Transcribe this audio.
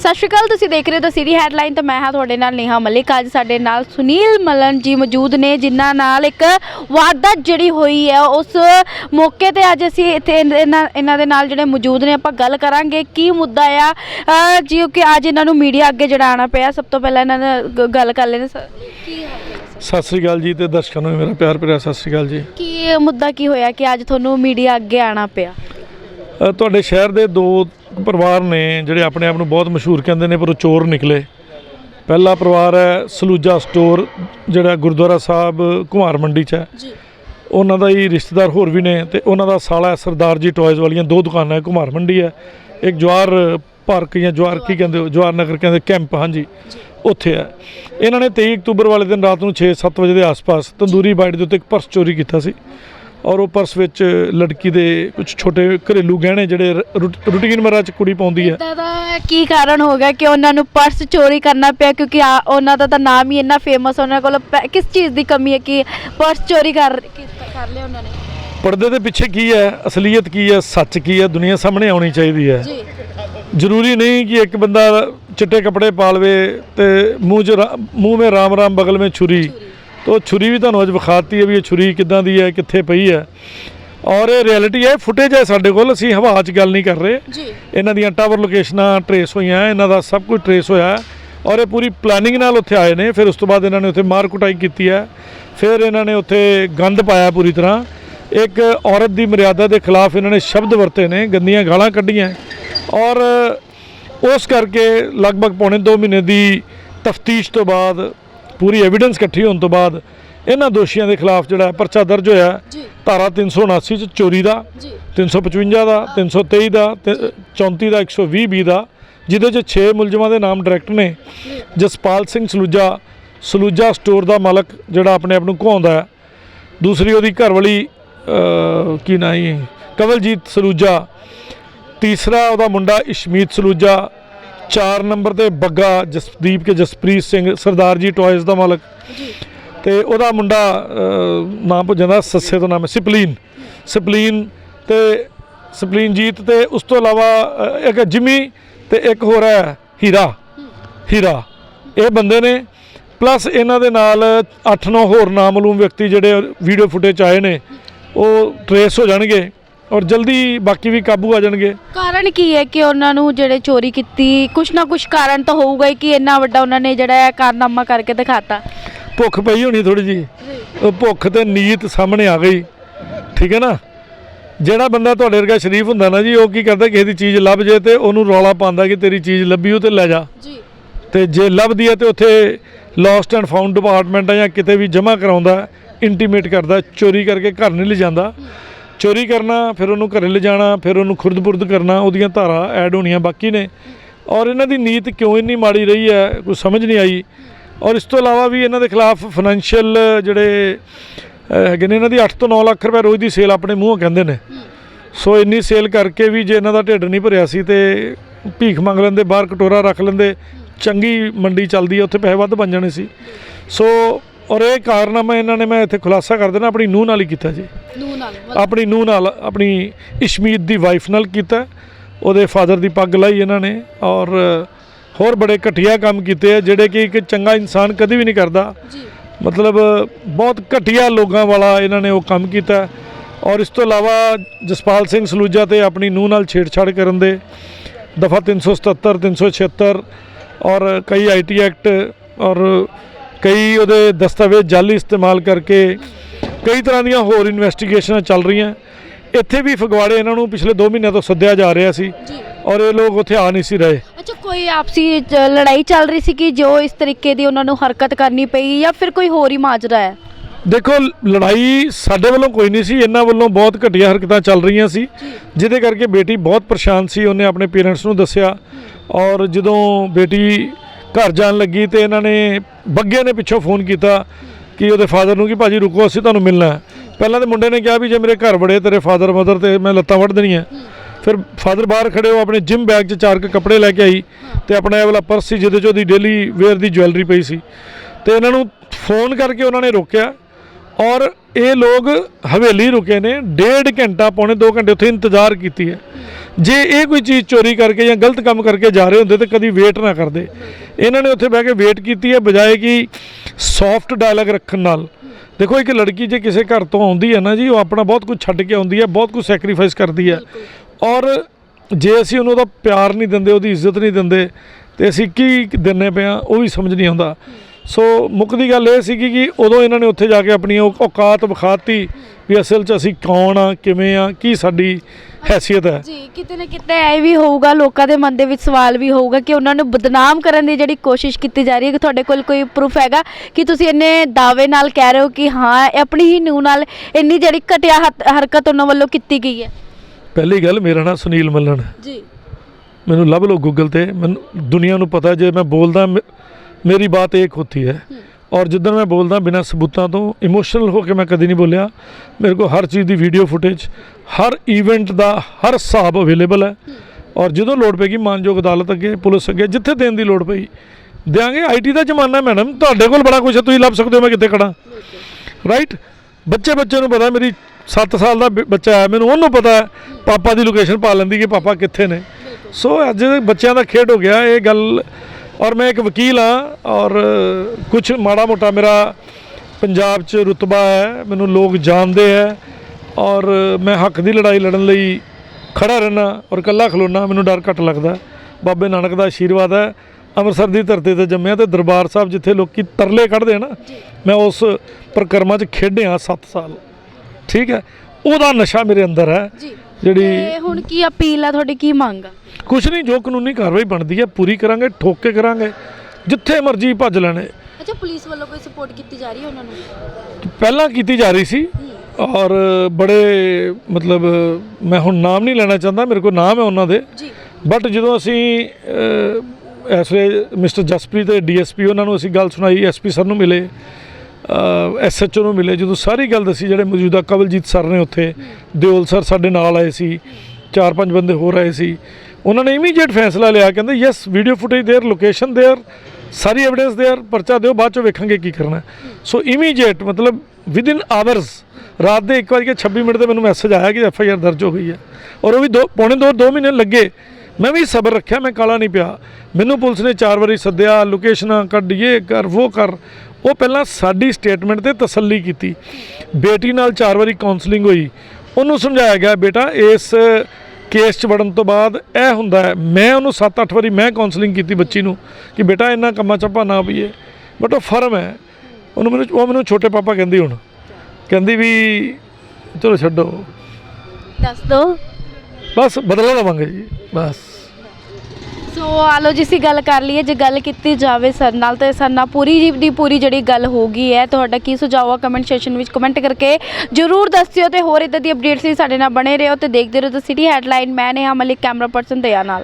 ਸਤਿ ਸ਼੍ਰੀ ਅਕਾਲ ਤੁਸੀਂ ਦੇਖ ਰਹੇ ਹੋ ਸਿਟੀ ਹੈਡਲਾਈਨ ਤੇ ਮੈਂ ਹਾਂ ਤੁਹਾਡੇ ਨਾਲ ਨੇਹਾ ਮਲਿਕ। ਅੱਜ ਸਾਡੇ ਨਾਲ ਸੁਨੀਲ ਮਲਨ ਜੀ ਮੌਜੂਦ ਨੇ ਜਿਨ੍ਹਾਂ ਨਾਲ ਇੱਕ ਵਾਰਦਾਤ ਜਿਹੜੀ ਹੋਈ ਹੈ ਉਸ ਮੌਕੇ ਤੇ ਅੱਜ ਅਸੀਂ ਇੱਥੇ ਇਹਨਾਂ ਇਹਨਾਂ ਦੇ ਨਾਲ ਜਿਹੜੇ ਮੌਜੂਦ ਨੇ ਆਪਾਂ ਗੱਲ ਕਰਾਂਗੇ ਕੀ ਮੁੱਦਾ ਆ। ਅ, ਜੀ ਕਿ ਅੱਜ ਇਹਨਾਂ ਨੂੰ ਮੀਡੀਆ ਅੱਗੇ ਜਿਹੜਾ ਆਉਣਾ ਪਿਆ। ਸਭ ਤੋਂ ਪਹਿਲਾਂ ਇਹਨਾਂ ਨਾਲ ਗ- ਗੱਲ ਕਰ ਲੈਣੇ ਸਰ ਕੀ? ਸਤਿ ਸ੍ਰੀ ਅਕਾਲ ਜੀ ਤੇ ਦਰਸ਼ਕਾਂ ਨੂੰ ਮੇਰਾ ਪਿਆਰ ਭਰਿਆ ਸਤਿ ਸ੍ਰੀ ਅਕਾਲ ਜੀ। ਕੀ ਮੁੱਦਾ ਕੀ ਹੋਇਆ ਕਿ ਅੱਜ ਤੁਹਾਨੂੰ ਮੀਡੀਆ ਅੱਗੇ ਆਉਣਾ ਪਿਆ? ਤੁਹਾਡੇ ਸ਼ਹਿਰ ਦੇ ਦੋ ਪਰਿਵਾਰ ਨੇ ਜਿਹੜੇ ਆਪਣੇ ਆਪ ਨੂੰ ਬਹੁਤ ਮਸ਼ਹੂਰ ਕਹਿੰਦੇ ਨੇ ਪਰ ਉਹ ਚੋਰ ਨਿਕਲੇ। ਪਹਿਲਾ ਪਰਿਵਾਰ ਹੈ ਸਲੂਜਾ ਸਟੋਰ ਜਿਹੜਾ ਗੁਰਦੁਆਰਾ ਸਾਹਿਬ ਕੁਮਾਰ ਮੰਡੀ 'ਚ ਹੈ। ਜੀ। ਉਹਨਾਂ ਦਾ ਹੀ ਰਿਸ਼ਤੇਦਾਰ ਹੋਰ ਵੀ ਨੇ ਤੇ ਉਹਨਾਂ ਦਾ ਸਾਲਾ ਸਰਦਾਰ ਜੀ ਟੌਇਜ਼ ਵਾਲੀਆਂ ਦੋ ਦੁਕਾਨਾਂ ਹੈ ਕੁਮਾਰ ਮੰਡੀ ਹੈ। ਇੱਕ ਜਵਾਰ ਪਾਰਕ ਜਾਂ ਜਵਾਰ ਕੀ ਕਹਿੰਦੇ ਹੋ ਜਵਾਰ ਨਗਰ ਕਹਿੰਦੇ ਕੈਂਪ ਹਾਂਜੀ ਉੱਥੇ ਹੈ। ਇਹਨਾਂ ਨੇ 23 ਅਕਤੂਬਰ ਵਾਲੇ ਦਿਨ ਰਾਤ ਨੂੰ 6-7 ਵਜੇ ਦੇ ਆਸ-ਪਾਸ ਤੰਦੂਰੀ ਬਾਈਟ ਦੇ ਉੱਤੇ ਇੱਕ ਪਰਸ ਚੋਰੀ ਕੀਤਾ ਸੀ। ਔਰ ਉਹ ਪਰਸ ਵਿੱਚ ਲੜਕੀ ਦੇ ਕੁਝ ਛੋਟੇ ਘਰੇਲੂ ਗਹਿਣੇ ਜਿਹੜੇ ਰੂਟੀਨ ਮਰਾ ਚ ਕੁੜੀ ਪਾਉਂਦੀ ਹੈ। ਇਦਾਂ ਦਾ ਕੀ ਕਾਰਨ ਹੋ ਗਿਆ ਕਿ ਉਹਨਾਂ ਨੂੰ ਪਰਸ ਚੋਰੀ ਕਰਨਾ ਪਿਆ ਕਿਉਂਕਿ ਆ- ਉਹਨਾਂ ਦਾ ਤਾਂ ਨਾਮ ਹੀ ਇੰਨਾ ਫੇਮਸ ਉਹਨਾਂ ਕੋਲ ਪੈ- ਕਿਸ ਚੀਜ਼ ਦੀ ਕਮੀ ਹੈ ਕਿ ਪਰਸ ਚੋਰੀ ਕਰ ਕੀਤਾ- ਕਰ ਲਿਆ ਉਹਨਾਂ ਨੇ? ਪਰਦੇ ਦੇ ਪਿੱਛੇ ਕੀ ਹੈ? ਅਸਲੀਅਤ ਕੀ ਹੈ? ਸੱਚ ਕੀ ਹੈ? ਦੁਨੀਆ ਸਾਹਮਣੇ ਆਉਣੀ ਚਾਹੀਦੀ ਹੈ। ਜੀ। ਜ਼ਰੂਰੀ ਨਹੀਂ ਕਿ ਇੱਕ ਬੰਦਾ ਚਿੱਟੇ ਕੱਪੜੇ ਪਾ ਲਵੇ ਤੇ ਮੂੰਹ 'ਚ ਰਾ- ਮੂੰਹ ਮੇ ਰਾਮ ਰਾਮ ਬਗਲ ਮੇ ਛੁਰੀ। ਤੋ ਛੁਰੀ ਵੀ ਤੁਹਾਨੂੰ ਅੱਜ ਵਿਖਾਤੀ ਹੈ ਵੀ ਇਹ ਛੁਰੀ ਕਿੱਦਾਂ ਦੀ ਹੈ ਕਿੱਥੇ ਪਈ ਹੈ। ਔਰ ਇਹ ਰਿਐਲਿਟੀ ਹੈ ਫੁਟੇਜ ਹੈ ਸਾਡੇ ਕੋਲ ਅਸੀਂ ਹਵਾ 'ਚ ਗੱਲ ਨਹੀਂ ਕਰ ਰਹੇ। ਜੀ। ਇਹਨਾਂ ਦੀਆਂ ਟਾਵਰ ਲੋਕੇਸ਼ਨਾਂ ਟਰੇਸ ਹੋਈਆਂ ਇਹਨਾਂ ਦਾ ਸਭ ਕੁਝ ਟਰੇਸ ਹੋਇਆ। ਹੈ ਔਰ ਇਹ ਪੂਰੀ ਪਲੈਨਿੰਗ ਨਾਲ ਉੱਥੇ ਆਏ ਨੇ ਫਿਰ ਉਸ ਤੋਂ ਬਾਅਦ ਇਹਨਾਂ ਨੇ ਉੱਥੇ ਮਾਰ ਕੁਟਾਈ ਕੀਤੀ ਹੈ। ਫਿਰ ਇਹਨਾਂ ਨੇ ਉੱਥੇ ਗੰਦ ਪਾਇਆ ਪੂਰੀ ਤਰ੍ਹਾਂ। ਇੱਕ ਔਰਤ ਦੀ ਮਰਿਆਦਾ ਦੇ ਖਿਲਾਫ ਇਹਨਾਂ ਨੇ ਸ਼ਬਦ ਵਰਤੇ ਨੇ ਗੰਦੀਆਂ ਗਾਲਾਂ ਕੱਢੀਆਂ। ਔਰ ਉਸ ਕਰਕੇ ਲਗਭਗ ਪੌਣੇ 2 ਮਹੀਨੇ ਦੀ ਤਫਤੀਸ਼ ਤੋਂ ਬਾਅਦ ਪੂਰੀ ਐਵੀਡੈਂਸ ਇਕੱਠੀ ਹੋਣ ਤੋਂ ਬਾਅਦ ਇਹਨਾਂ ਦੋਸ਼ੀਆਂ ਦੇ ਖਿਲਾਫ ਜਿਹੜਾ ਪਰਚਾ ਦਰਜ ਹੋਇਆ ਧਾਰਾ 379 ਚ ਚੋਰੀ ਦਾ ਜੀ। 355 ਦਾ 323 ਦਾ ਤੇ 34 ਦਾ 120 ਬੀ ਦਾ ਜਿਹਦੇ ਚ 6 ਮੁਲਜ਼ਮਾਂ ਦੇ ਨਾਮ ਡਾਇਰੈਕਟ ਨੇ। ਜਸਪਾਲ ਸਿੰਘ ਸਲੂਜਾ ਸਲੂਜਾ ਸਟੋਰ ਦਾ ਮਾਲਕ ਜਿਹੜਾ ਆਪਣੇ ਆਪ ਨੂੰ ਕਹਾਉਂਦਾ ਹੈ। ਦੂਸਰੀ ਉਹਦੀ ਘਰਵਾਲੀ ਕੀ ਨਾਂ ਹੈ ਕਵਲਜੀਤ ਸਲੂਜਾ। ਤੀਸਰਾ ਉਹਦਾ ਮੁੰਡਾ ਇਸ਼ਮੀਤ ਸਲੂਜਾ। ਚਾਰ ਨੰਬਰ ਤੇ ਬੱਗਾ ਜਸਦੀਪ ਕੇ ਜਸਪ੍ਰੀਤ ਸਿੰਘ ਸਰਦਾਰ ਜੀ ਟੌਇਜ਼ ਦਾ ਮਾਲਕ। ਜੀ। ਤੇ ਉਹਦਾ ਮੁੰਡਾ ਨਾਮ ਭੁੱਲ ਜਾਂਦਾ ਸੱਸੇ ਦਾ ਨਾਮ ਹੈ ਸਿਪਲੀਨ। ਸਿਪਲੀਨ ਤੇ ਸਿਪਲੀਨ ਜੀਤ ਤੇ ਉਸ ਤੋਂ ਇਲਾਵਾ ਇੱਕ ਜਿਮੀ ਤੇ ਇੱਕ ਹੋਰ ਹੈ ਹੀਰਾ। ਹੀਰਾ। ਇਹ ਬੰਦੇ ਨੇ ਪਲੱਸ ਇਹਨਾਂ ਦੇ ਨਾਲ 8-9 ਹੋਰ ਨਾਮਲੂਮ ਵਿਅਕਤੀ ਜਿਹੜੇ ਵੀਡੀਓ ਫੁਟੇਜ ਆਏ ਨੇ ਉਹ ਟਰੇਸ ਹੋ ਜਾਣਗੇ। ਔਰ ਜਲਦੀ ਬਾਕੀ ਵੀ ਕਾਬੂ ਆ ਜਾਣਗੇ। ਕਾਰਨ ਕੀ ਹੈ ਕਿ ਉਹਨਾਂ ਨੂੰ ਜਿਹੜੇ ਚੋਰੀ ਕੀਤੀ ਕੁਛ ਨਾ ਕੁਛ ਕਾਰਨ ਤਾਂ ਹੋਊਗਾ ਹੀ ਕਿ ਇੰਨਾ ਵੱਡਾ ਉਹਨਾਂ ਨੇ ਜਿਹੜਾ ਹੈ ਕਾਰਨਾਮਾ ਕਰਕੇ ਦਿਖਾਤਾ। ਭੁੱਖ ਪਈ ਹੋਣੀ ਥੋੜੀ ਜੀ। ਉਹ ਭੁੱਖ ਤੇ ਨੀਤ ਸਾਹਮਣੇ ਆ ਗਈ। ਠੀਕ ਹੈ ਨਾ? ਜਿਹੜਾ ਬੰਦਾ ਤੁਹਾਡੇ ਵਰਗਾ ਸ਼ਰੀਫ ਹੁੰਦਾ ਨਾ ਜੀ ਉਹ ਕੀ ਕਰਦਾ ਕਿਸੇ ਦੀ ਚੀਜ਼ ਲੱਭ ਜੇ ਤੇ ਉਹਨੂੰ ਰੌਲਾ ਪਾਉਂਦਾ ਕਿ ਤੇਰੀ ਚੀਜ਼ ਲੱਭੀ ਉਹ ਤੇ ਲੈ ਜਾ। ਜੀ। ਤੇ ਜੇ ਲੱਭਦੀ ਹੈ ਤੇ ਉੱਥੇ ਲੋਸਟ ਐਂਡ ਫਾਊਂਡ ਡਿਪਾਰਟਮੈਂਟ ਆ ਜਾਂ ਕਿਤੇ ਵੀ ਜਮ੍ਹਾਂ ਕਰਾਉਂਦਾ ਇੰਟੀਮੇਟ ਕਰਦਾ ਚੋਰੀ ਕਰਕੇ ਘਰ ਨਹੀਂ ਲਿਜਾਂਦਾ। ਚੋਰੀ ਕਰਨਾ, ਫਿਰ ਉਹਨੂੰ ਘਰੇ ਲਿਜਾਣਾ, ਫਿਰ ਉਹਨੂੰ ਖੁਰਦ-ਬੁਰਦ ਕਰਨਾ, ਉਹਦੀਆਂ ਧਾਰਾ ਐਡ ਹੋਣੀਆਂ ਬਾਕੀ ਨੇ। ਔਰ ਇਹਨਾਂ ਦੀ ਨੀਤ ਕਿਉਂ ਇੰਨੀ ਮਾੜੀ ਰਹੀ ਹੈ ਕੋਈ ਸਮਝ ਨਹੀਂ ਆਈ। ਔਰ ਇਸ ਤੋਂ ਇਲਾਵਾ ਵੀ ਇਹਨਾਂ ਦੇ ਖਿਲਾਫ ਫਾਈਨੈਂਸ਼ੀਅਲ ਜਿਹੜੇ ਹੈਗੇ ਨੇ, ਇਹਨਾਂ ਦੀ 8 ਤੋਂ 9 ਲੱਖ ਰੁਪਏ ਰੋਜ਼ ਦੀ ਸੇਲ ਆਪਣੇ ਮੂੰਹੋਂ ਕਹਿੰਦੇ ਨੇ। ਸੋ ਇੰਨੀ ਸੇਲ ਕਰਕੇ ਵੀ ਜੇ ਇਹਨਾਂ ਦਾ ਢਿੱਡ ਨਹੀਂ ਭਰਿਆ ਸੀ ਤੇ ਭੀਖ ਮੰਗ ਲੈਂਦੇ, ਬਾਹਰ ਕਟੋਰਾ ਰੱਖ ਲੈਂਦੇ, ਚੰਗੀ ਮੰਡੀ ਚੱਲਦੀ ਹੈ, ਉੱਥੇ ਪੈਸੇ ਵੱਧ ਬਣ ਜਾਣੇ ਸੀ। ਸੋ ਔਰ ਇਹ ਕਾਰਨਾਮਾ ਇਹਨਾਂ ਨੇ ਮੈਂ ਇੱਥੇ ਖੁਲਾਸਾ ਕਰ ਦੇਣਾ ਆਪਣੀ ਨੂੰਹ ਨਾਲ ਹੀ ਕੀਤਾ ਜੀ। ਨੂੰ ਨਾਲ ਆਪਣੀ ਨੂੰਹ ਨਾਲ ਆਪਣੀ ਇਸ਼ਮੀਤ ਦੀ ਵਾਈਫ ਨਾਲ ਕੀਤਾ ਉਹਦੇ ਫਾਦਰ ਦੀ ਪੱਗ ਲਾਈ ਇਹਨਾਂ ਨੇ ਔਰ ਹੋਰ ਬੜੇ ਘਟੀਆ ਕੰਮ ਕੀਤੇ ਆ ਜਿਹੜੇ ਕਿ ਇੱਕ ਚੰਗਾ ਇਨਸਾਨ ਕਦੀ ਵੀ ਨਹੀਂ ਕਰਦਾ। ਜੀ। ਮਤਲਬ ਬਹੁਤ ਘਟੀਆ ਲੋਕਾਂ ਵਾਲਾ ਇਹਨਾਂ ਨੇ ਉਹ ਕੰਮ ਕੀਤਾ। ਔਰ ਇਸ ਤੋਂ ਇਲਾਵਾ ਜਸਪਾਲ ਸਿੰਘ ਸਲੂਜਾ ਤੇ ਆਪਣੀ ਨੂੰਹ ਨਾਲ ਛੇੜਛਾੜ ਕਰਨ ਦੇ ਦਫਾ 377 376 ਔਰ ਕਈ ਆਈਟੀ ਐਕਟ ਔਰ ਕਈ ਉਹਦੇ ਦਸਤਾਵੇਜ਼ ਜਾਲੀ ਇਸਤੇਮਾਲ ਕਰਕੇ ਕਈ ਤਰ੍ਹਾਂ ਦੀਆਂ ਹੋਰ ਇਨਵੈਸਟੀਗੇਸ਼ਨਾਂ ਚੱਲ ਰਹੀਆਂ। ਇੱਥੇ ਵੀ ਫਗਵਾੜੇ ਇਹਨਾਂ ਨੂੰ ਪਿਛਲੇ 2 ਮਹੀਨਿਆਂ ਤੋਂ ਸੱਦਿਆ ਜਾ ਰਿਹਾ ਸੀ ਔਰ ਇਹ ਲੋਕ ਉੱਥੇ ਆ ਨਹੀਂ ਸੀ ਰਹੇ। ਅੱਛਾ ਕੋਈ ਆਪਸੀ ਲੜਾਈ ਚੱਲ ਰਹੀ ਸੀ ਕਿ ਜੋ ਇਸ ਤਰੀਕੇ ਦੀ ਉਹਨਾਂ ਨੂੰ ਹਰਕਤ ਕਰਨੀ ਪਈ ਜਾਂ ਫਿਰ ਕੋਈ ਹੋਰ ਹੀ ਮਾਜਰਾ ਹੈ? ਦੇਖੋ ਲੜਾਈ ਸਾਡੇ ਵੱਲੋਂ ਕੋਈ ਨਹੀਂ ਸੀ ਇਹਨਾਂ ਵੱਲੋਂ ਬਹੁਤ ਘਟੀਆ ਹਰਕਤਾਂ ਚੱਲ ਰਹੀਆਂ ਸੀ। ਜਿਹਦੇ ਕਰਕੇ ਬੇਟੀ ਬਹੁਤ ਪਰੇਸ਼ਾਨ ਸੀ ਉਹਨੇ ਆਪਣੇ ਪੇਰੈਂਟਸ ਨੂੰ ਦੱਸਿਆ। ਔਰ ਜਦੋਂ ਬੇਟੀ ਘਰ ਜਾਣ ਲੱਗੀ ਤੇ ਇਹਨਾਂ ਨੇ ਬੱਗੇ ਨੇ ਪਿੱਛੋਂ ਫੋਨ ਕੀਤਾ ਕਿ ਉਹਦੇ ਫਾਦਰ ਨੂੰ ਕਿ ਭਾਜੀ ਰੁਕੋ, ਅਸੀਂ ਤੁਹਾਨੂੰ ਮਿਲਣਾ ਪਹਿਲਾਂ ਤੇ ਮੁੰਡੇ ਨੇ ਕਿਹਾ ਵੀ ਜੇ ਮੇਰੇ ਘਰ ਵੜੇ, ਤੇਰੇ ਫਾਦਰ, ਮਦਰ ਤੇ ਮੈਂ ਲੱਤਾਂ ਵੱਢ ਦੇਣੀਆਂ। ਫਿਰ ਫਾਦਰ ਬਾਹਰ ਖੜੇ ਹੋ ਆਪਣੇ ਜਿਮ ਬੈਗ 'ਚ ਚਾਰ ਕੁ ਕੱਪੜੇ ਲੈ ਕੇ ਆਈ ਤੇ ਆਪਣਾ ਇਹ ਵਾਲਾ ਪਰਸ ਸੀ ਜਿਹਦੇ 'ਚ ਉਹਦੀ ਡੇਲੀ ਵੇਅਰ ਦੀ ਜੁਐਲਰੀ ਪਈ ਸੀ। ਤੇ ਇਹਨਾਂ ਨੂੰ ਫੋਨ ਕਰਕੇ ਉਹਨਾਂ ਨੇ ਰੋਕਿਆ ਔਰ ਇਹ ਲੋਕ ਹਵੇਲੀ ਰੁਕੇ ਨੇ, ਡੇਢ ਘੰਟਾ, ਪੌਣੇ 2 ਘੰਟੇ ਉੱਥੇ ਇੰਤਜ਼ਾਰ ਕੀਤੀ ਹੈ। ਜੇ ਇਹ ਕੋਈ ਚੀਜ਼ ਚੋਰੀ ਕਰਕੇ ਜਾਂ ਗਲਤ ਕੰਮ ਕਰਕੇ ਜਾ ਰਹੇ ਹੁੰਦੇ ਤਾਂ ਕਦੀ ਵੇਟ ਨਾ ਕਰਦੇ। ਇਹਨਾਂ ਨੇ ਉੱਥੇ ਬਹਿ ਕੇ ਵੇਟ ਕੀਤੀ ਹੈ ਬਜਾਏ ਕਿ ਸੌਫਟ ਡਾਇਲੌਗ ਰੱਖਣ ਨਾਲ। ਦੇਖੋ, ਇੱਕ ਲੜਕੀ ਜੇ ਕਿਸੇ ਘਰ ਤੋਂ ਆਉਂਦੀ ਹੈ ਨਾ ਜੀ, ਉਹ ਆਪਣਾ ਬਹੁਤ ਕੁਝ ਛੱਡ ਕੇ ਆਉਂਦੀ ਹੈ, ਬਹੁਤ ਕੁਝ ਸੈਕਰੀਫਾਈਸ ਕਰਦੀ ਹੈ। ਔਰ ਜੇ ਅਸੀਂ ਉਹਨੂੰ ਉਹਦਾ ਪਿਆਰ ਨਹੀਂ ਦਿੰਦੇ, ਉਹਦੀ ਇੱਜ਼ਤ ਨਹੀਂ ਦਿੰਦੇ, ਤੇ ਅਸੀਂ ਕੀ ਦਿੰਨੇ ਪਏ ਹਾਂ, ਉਹ ਵੀ ਸਮਝ ਨਹੀਂ ਆਉਂਦਾ। ਸੋ ਮੁੱਖ ਦੀ ਗੱਲ ਇਹ ਸੀਗੀ ਕਿ ਉਦੋਂ ਇਹਨਾਂ ਨੇ ਉੱਥੇ ਜਾ ਕੇ ਆਪਣੀ ਉਹ ਔਕਾਤ ਵਿਖਾਤੀ ਵੀ ਅਸਲ 'ਚ ਅਸੀਂ ਕੌਣ ਆ ਕਿਵੇਂ ਆ ਕੀ ਸਾਡੀ ਹੈਸੀਅਤ ਹੈ। ਜੀ ਕਿਤੇ ਨਾ ਕਿਤੇ ਇਹ ਵੀ ਹੋਊਗਾ ਲੋਕਾਂ ਦੇ ਮਨ ਦੇ ਵਿੱਚ ਸਵਾਲ ਵੀ ਹੋਊਗਾ ਕਿ ਉਹਨਾਂ ਨੂੰ ਬਦਨਾਮ ਕਰਨ ਦੀ ਜਿਹੜੀ ਕੋਸ਼ਿਸ਼ ਕੀਤੀ ਜਾ ਰਹੀ ਹੈ ਕਿ ਤੁਹਾਡੇ ਕੋਲ ਕੋਈ ਪ੍ਰੂਫ ਹੈਗਾ ਕਿ ਤੁਸੀਂ ਇੰਨੇ ਦਾਅਵੇ ਨਾਲ ਕਹਿ ਰਹੇ ਹੋ ਕਿ ਹਾਂ ਇਹ ਆਪਣੀ ਹੀ ਨੂੰਹ ਨਾਲ ਇੰਨੀ ਜਿਹੜੀ ਘਟਿਆ ਹਰਕਤ ਉਹਨਾਂ ਵੱਲੋਂ ਕੀਤੀ ਗਈ ਹੈ। ਪਹਿਲੀ ਗੱਲ ਮੇਰਾ ਨਾਮ ਸੁਨੀਲ ਮੱਲਣ। ਜੀ। ਮੈਨੂੰ ਲੱਭ ਲਓ ਗੂਗਲ ਤੇ ਮੈਨੂੰ ਦੁਨੀਆ ਨੂੰ ਪਤਾ ਜੇ ਮੈਂ ਬੋਲਦਾ ਮੇਰੀ ਬਾਤ ਇੱਕ ਹੁੰਦੀ ਹੈ। ਔਰ ਜਿੱਦਣ ਮੈਂ ਬੋਲਦਾ ਬਿਨਾਂ ਸਬੂਤਾਂ ਤੋਂ ਇਮੋਸ਼ਨਲ ਹੋ ਕੇ ਮੈਂ ਕਦੀ ਨਹੀਂ ਬੋਲਿਆ। ਮੇਰੇ ਕੋਲ ਹਰ ਚੀਜ਼ ਦੀ ਵੀਡੀਓ ਫੁਟੇਜ ਹਰ ਇਵੈਂਟ ਦਾ ਹਰ ਹਿਸਾਬ ਅਵੇਲੇਬਲ ਹੈ। ਔਰ ਜਦੋਂ ਲੋੜ ਪੈਗੀ ਮਾਨਯੋਗ ਅਦਾਲਤ ਅੱਗੇ ਪੁਲਿਸ ਅੱਗੇ ਜਿੱਥੇ ਦੇਣ ਦੀ ਲੋੜ ਪਈ ਦਿਆਂਗੇ। ਆਈਟੀ ਦਾ ਜ਼ਮਾਨਾ ਮੈਡਮ ਤੁਹਾਡੇ ਕੋਲ ਬੜਾ ਕੁਝ ਹੈ ਤੁਸੀਂ ਲੱਭ ਸਕਦੇ ਹੋ ਮੈਂ ਕਿੱਥੇ ਖੜਾ ਰਾਈਟ ਬੱਚੇ ਬੱਚੇ ਨੂੰ ਪਤਾ ਮੇਰੀ 7 ਸਾਲ ਦਾ ਬੱਚਾ ਹੈ। ਮੈਨੂੰ ਉਹਨੂੰ ਪਤਾ ਹੈ ਪਾਪਾ ਦੀ ਲੋਕੇਸ਼ਨ ਪਾ ਲੈਂਦੀ ਕਿ ਪਾਪਾ ਕਿੱਥੇ ਨੇ। ਸੋ ਅੱਜ ਬੱਚਿਆਂ ਦਾ ਖੇਡ ਹੋ ਗਿਆ। ਇਹ ਗੱਲ ਔਰ ਮੈਂ ਇੱਕ ਵਕੀਲ ਹਾਂ ਔਰ ਕੁਝ ਮਾੜਾ ਮੋਟਾ ਮੇਰਾ ਪੰਜਾਬ 'ਚ ਰੁਤਬਾ ਹੈ ਮੈਨੂੰ ਲੋਕ ਜਾਣਦੇ ਹੈ ਔਰ ਮੈਂ ਹੱਕ ਦੀ ਲੜਾਈ ਲੜਨ ਲਈ ਖੜਾ ਰਹਿਣਾ ਔਰ ਇਕੱਲਾ ਖਲੋਣਾ ਮੈਨੂੰ ਡਰ ਘੱਟ ਲੱਗਦਾ। ਬਾਬੇ ਨਾਨਕ ਦਾ ਆਸ਼ੀਰਵਾਦ ਹੈ ਅੰਮ੍ਰਿਤਸਰ ਦੀ ਧਰਤੀ ਤੇ ਜੰਮਿਆ ਤੇ ਦਰਬਾਰ ਸਾਹਿਬ ਜਿੱਥੇ ਲੋਕੀ ਤਰਲੇ ਕੱਢਦੇ ਨਾ ਮੈਂ ਉਸ ਪ੍ਰਕਰਮਾਂ 'ਚ ਖੇਡਿਆ 7 ਸਾਲ। ਠੀਕ ਹੈ ਉਹਦਾ ਨਸ਼ਾ ਮੇਰੇ ਅੰਦਰ ਹੈ। ਜੀ। ਜਿਹੜੀ ਹੁਣ ਕੀ ਅਪੀਲ ਆ ਤੁਹਾਡੀ ਕੀ ਮੰਗ ਆ? ਕੁਛ ਨਹੀਂ ਜੋ ਕਾਨੂੰਨੀ ਕਾਰਵਾਈ ਬਣਦੀ ਹੈ ਪੂਰੀ ਕਰਾਂਗੇ ਠੋਕ ਕੇ ਕਰਾਂਗੇ ਜਿੱਥੇ ਮਰਜ਼ੀ ਭੱਜ ਲੈਣੇ। ਅੱਛਾ ਪੁਲਿਸ ਵੱਲੋਂ ਕੋਈ ਸਪੋਰਟ ਕੀਤੀ ਜਾ ਰਹੀ ਹੈ ਉਹਨਾਂ ਨੂੰ? ਪਹਿਲਾਂ ਕੀਤੀ ਜਾ ਰਹੀ ਸੀ ਔਰ ਬੜੇ ਮਤਲਬ ਮੈਂ ਹੁਣ ਨਾਮ ਨਹੀਂ ਲੈਣਾ ਚਾਹੁੰਦਾ ਮੇਰੇ ਕੋਲ ਨਾਮ ਹੈ ਉਹਨਾਂ ਦੇ। ਜੀ। ਬਟ ਜਦੋਂ ਅਸੀਂ ਇਸ ਵੇਲੇ ਮਿਸਟਰ ਜਸਪ੍ਰੀਤ ਤੇ ਡੀਐਸਪੀ ਉਹਨਾਂ ਨੂੰ ਅਸੀਂ ਗੱਲ ਸੁਣਾਈ ਐਸਪੀ ਸਰ ਨੂੰ ਮਿਲੇ ਐਸਐਚਓ ਨੂੰ ਮਿਲੇ ਜਦੋਂ ਸਾਰੀ ਗੱਲ ਦੱਸੀ ਜਿਹੜੇ ਮੌਜੂਦਾ ਕਵਲਜੀਤ ਸਰ ਨੇ ਉੱਥੇ ਦਿਓਲ ਸਰ ਸਾਡੇ ਨਾਲ ਆਏ ਸੀ ਚਾਰ ਪੰਜ ਬੰਦੇ ਹੋਰ ਆਏ ਸੀ ਉਹਨਾਂ ਨੇ ਇਮੀਡੀਏਟ ਫੈਸਲਾ ਲਿਆ ਕਹਿੰਦੇ yes video footage there location there sorry evidence there ਪਰਚਾ ਦਿਓ ਬਾਅਦ ਚੋਂ ਵੇਖਾਂਗੇ ਕੀ ਕਰਨਾ ਹੈ। ਸੋ ਇਮੀਡੀਏਟ ਮਤਲਬ ਵਿਦ ਇਨ ਆਵਰਸ ਰਾਤ ਦੇ 1:26 ਮਿੰਟ ਤੇ ਮੈਨੂੰ ਮੈਸੇਜ ਆਇਆ ਕਿ ਐਫ ਆਈ ਆਰ ਦਰਜ ਹੋ ਗਈ ਹੈ ਔਰ ਉਹ ਵੀ ਦੋ ਪੌਣੇ ਦੋ ਦੋ ਮਹੀਨੇ ਲੱਗੇ ਮੈਂ ਵੀ ਸਬਰ ਰੱਖਿਆ ਮੈਂ ਕਾਲਾ ਨਹੀਂ ਪਿਆ ਮੈਨੂੰ ਪੁਲਿਸ ਨੇ ਚਾਰ ਵਾਰੀ ਸੱਦਿਆ ਲੋਕੇਸ਼ਨਾਂ ਕੱਢ ਇਹ ਕਰ ਉਹ ਕਰ ਉਹ ਪਹਿਲਾਂ ਸਾਡੀ ਸਟੇਟਮੈਂਟ ਤੇ ਤਸੱਲੀ ਕੀਤੀ ਬੇਟੀ ਨਾਲ ਚਾਰ ਵਾਰੀ ਕਾਉਂਸਲਿੰਗ ਹੋਈ ਉਹਨੂੰ ਸਮਝਾਇਆ ਗਿਆ ਬੇਟਾ ਇਸ ਕੇਸ 'ਚ ਵੜਨ ਤੋਂ ਬਾਅਦ ਇਹ ਹੁੰਦਾ ਹੈ ਮੈਂ ਉਹਨੂੰ 7-8 ਵਾਰੀ ਮੈਂ ਕਾਉਂਸਲਿੰਗ ਕੀਤੀ ਬੱਚੀ ਨੂੰ ਕਿ ਬੇਟਾ ਇੰਨਾ ਕੰਮਾਂ ਚੱਪਾ ਨਾ ਪਈਏ। ਬਟ ਉਹ ਫਰਮ ਹੈ। ਉਹਨੂੰ ਮੈਨੂੰ ਉਹ ਮੈਨੂੰ ਛੋਟੇ ਪਾਪਾ ਕਹਿੰਦੀ ਹੁਣ। ਕਹਿੰਦੀ ਵੀ ਚਲੋ ਛੱਡੋ। ਦੱਸ ਦੋ। ਬਸ ਬਦਲਾ ਲਵਾਂਗੇ ਜੀ। ਬਸ। ਸੋ ਆਲੋ ਜੀ, ਅਸੀਂ ਗੱਲ ਕਰ ਲਈਏ, ਜੇ ਗੱਲ ਕੀਤੀ ਜਾਵੇ ਸਰ ਨਾਲ, ਤੇ ਸਰ ਨਾਲ ਪੂਰੀ ਜੀ ਦੀ ਪੂਰੀ ਜਿਹੜੀ ਗੱਲ ਹੋ ਗਈ ਹੈ, ਤੁਹਾਡਾ ਕੀ ਸੁਝਾਅ ਆ ਕਮੈਂਟ ਸੈਕਸ਼ਨ ਵਿੱਚ ਕਮੈਂਟ ਕਰਕੇ ਜਰੂਰ ਦੱਸਿਓ ਤੇ ਹੋਰ ਇਦਾਂ ਦੀ ਅਪਡੇਟਸ ਲਈ ਸਾਡੇ ਨਾਲ ਬਣੇ ਰਹੋ ਤੇ ਦੇਖਦੇ ਰਹੋ ਦ ਸਿਟੀ ਹੈਡਲਾਈਨ ਮੈਂ ਨੇ ਹਾਂ ਮਲਿਕ ਕੈਮਰਾ ਪਰਸਨ ਦਇਆ ਨਾਲ।